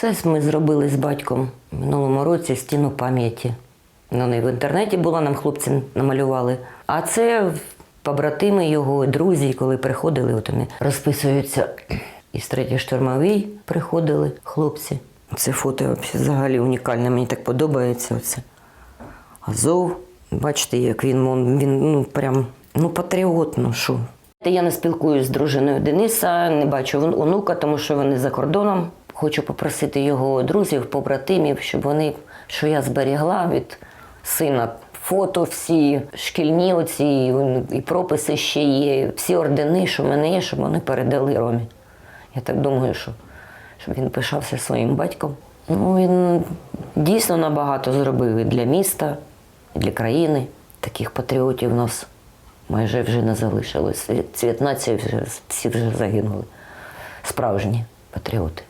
Це ми зробили з батьком в минулому році стіну пам'яті. Ну, не в інтернеті була, нам хлопці намалювали. А це побратими його, друзі, коли приходили, от вони розписуються. Із третьої штурмовій приходили хлопці. Це фото взагалі унікальне, мені так подобається. Оце. Азов. Бачите, як він, він ну, прям ну, патріот, ну що. Я не спілкуюся з дружиною Дениса, не бачу онука, тому що вони за кордоном. Хочу попросити його друзів, побратимів, щоб вони, що я зберігла від сина. Фото всі, шкільні оці і прописи ще є, всі ордени, що в мене є, щоб вони передали Ромі. Я так думаю, що щоб він пишався своїм батьком. Ну, він дійсно набагато зробив і для міста, і для країни. Таких патріотів у нас майже вже не залишилось. Цвіт вже всі вже загинули. Справжні патріоти.